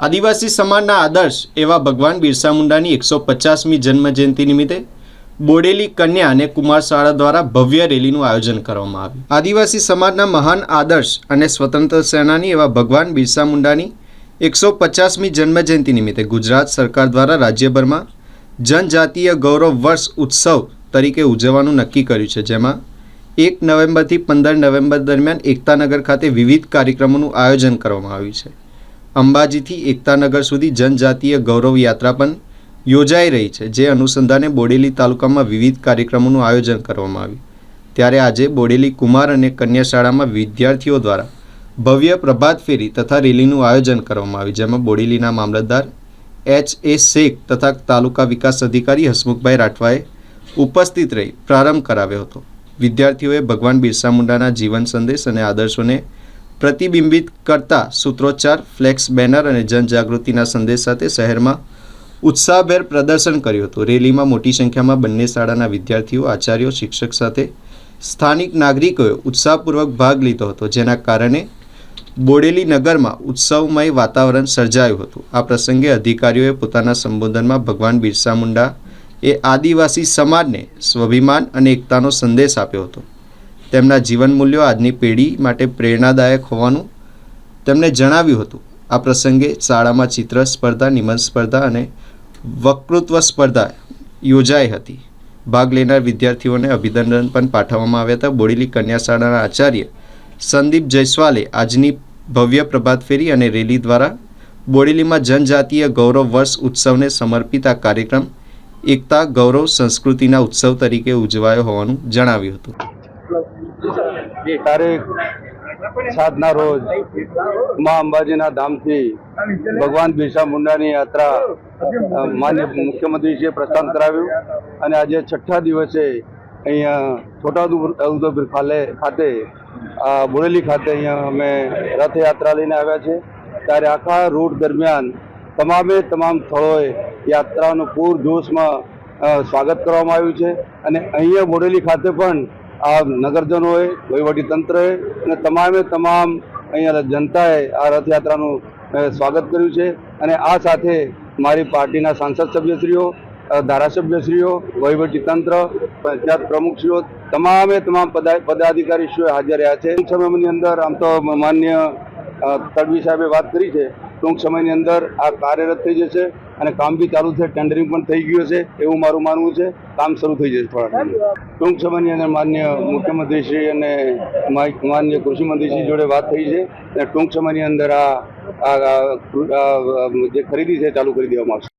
આદિવાસી સમાજના આદર્શ એવા ભગવાન બિરસા મુંડાની એકસો પચાસમી જન્મજયંતિ નિમિત્તે બોડેલી કન્યા અને કુમાર શાળા દ્વારા ભવ્ય રેલીનું આયોજન કરવામાં આવ્યું. આદિવાસી સમાજના મહાન આદર્શ અને સ્વતંત્ર સેનાની એવા ભગવાન બિરસા મુંડાની એકસો પચાસમી જન્મજયંતિ નિમિત્તે ગુજરાત સરકાર દ્વારા રાજ્યભરમાં જનજાતીય ગૌરવ વર્ષ ઉત્સવ તરીકે ઉજવવાનું નક્કી કર્યું છે. જેમાં એક નવેમ્બરથી પંદર નવેમ્બર દરમિયાન એકતાનગર ખાતે વિવિધ કાર્યક્રમોનું આયોજન કરવામાં આવ્યું છે. અંબાજીથી એકતાનગર સુધી જનજાતીય ગૌરવ યાત્રા પણ યોજાઈ રહી છે, જે અનુસંધાને બોડેલી તાલુકામાં વિવિધ કાર્યક્રમોનું આયોજન કરવામાં આવ્યું. ત્યારે આજે બોડેલી કુમાર અને કન્યા શાળામાં વિદ્યાર્થીઓ દ્વારા ભવ્ય પ્રભાત ફેરી તથા રેલીનું આયોજન કરવામાં આવ્યું, જેમાં બોડેલીના મામલતદાર એચ એ શેખ તથા તાલુકા વિકાસ અધિકારી હસમુખભાઈ રાઠવાએ ઉપસ્થિત રહી પ્રારંભ કરાવ્યો હતો. વિદ્યાર્થીઓએ ભગવાન બિરસા મુંડાના જીવન સંદેશ અને આદર્શોને પ્રતિબિંબિત કરતા સૂત્રોચ્ચાર, ફ્લેક્સ બેનર અને જનજાગૃતિના સંદેશ સાથે શહેરમાં ઉત્સાહભેર પ્રદર્શન કર્યું હતું. રેલીમાં મોટી સંખ્યામાં બંને શાળાના વિદ્યાર્થીઓ, આચાર્યો, શિક્ષક સાથે સ્થાનિક નાગરિકોએ ઉત્સાહપૂર્વક ભાગ લીધો હતો, જેના કારણે બોડેલી નગરમાં ઉત્સવમય વાતાવરણ સર્જાયું હતું. આ પ્રસંગે અધિકારીઓએ પોતાના સંબોધનમાં ભગવાન બિરસા મુંડા એ આદિવાસી સમાજને સ્વાભિમાન અને એકતાનો સંદેશ આપ્યો હતો. તેમના જીવન મૂલ્યો આજની પેઢી માટે પ્રેરણાદાયક હોવાનું તેમણે જણાવ્યું હતું. આ પ્રસંગે શાળામાં ચિત્ર સ્પર્ધા, નિબંધ સ્પર્ધા અને વક્તૃત્વ સ્પર્ધા યોજાઈ હતી. ભાગ લેનાર વિદ્યાર્થીઓને અભિનંદન પણ પાઠવવામાં આવ્યા હતા. બોડેલી કન્યા શાળાના આચાર્ય સંદીપ જયસ્વાલે આજની ભવ્ય પ્રભાત ફેરી અને રેલી દ્વારા બોડેલીમાં જનજાતીય ગૌરવ વર્ષ ઉત્સવને સમર્પિત આ કાર્યક્રમ એકતા, ગૌરવ, સંસ્કૃતિના ઉત્સવ તરીકે ઉજવાયો હોવાનું જણાવ્યું હતું. તારીખ સાતના રોજ મા અંબાજીના ધામથી ભગવાન બિરસા મુંડાની યાત્રા માન્ય મુખ્યમંત્રીશ્રીએ પ્રસ્થાન કરાવ્યું અને આજે છઠ્ઠા દિવસે અહીંયા છોટાઉદેપુર ખાલે, ખાતે બોરેલી ખાતે અહીંયા અમે રથયાત્રા લઈને આવ્યા છે ત્યારે આખા રૂટ દરમિયાન તમામે તમામ સ્થળોએ યાત્રાનું પૂર જોશમાં સ્વાગત કરવામાં આવ્યું છે. અને અહીંયા બોરેલી ખાતે પણ આ નગરજનોએ તંત્રએ અને તમામે તમામ અહીંયા જનતાએ આ રથયાત્રાનું સ્વાગત કર્યું છે. અને આ સાથે મારી પાર્ટીના સાંસદ સભ્યશ્રીઓ ધારાસભ્યશ્રીઓ તંત્ર પંચાયત પ્રમુખશ્રીઓ, તમામે તમામ પદા, પદાધિકારીશ્રીઓ હાજર રહ્યા છે. ટૂંક સમયની અંદર, આમ તો માન્ય તડવી સાહેબે વાત કરી છે. ટૂંક સમયની અંદર આ કાર્યરત થઈ જશે. અને કામ બી ચાલુ છે ટેન્ડરિંગ પણ થઈ ગયું છે એવું મારું માનવું છે. કામ શરૂ થઈ જશે થોડા. ટૂંક સમયની અંદર માન્ય મુખ્યમંત્રીશ્રી અને માન્ય કૃષિમંત્રીશ્રી જોડે વાત થઈ છે. અને ટૂંક સમયની અંદર આ જે ખરીદી છે ચાલુ કરી દેવામાં આવશે.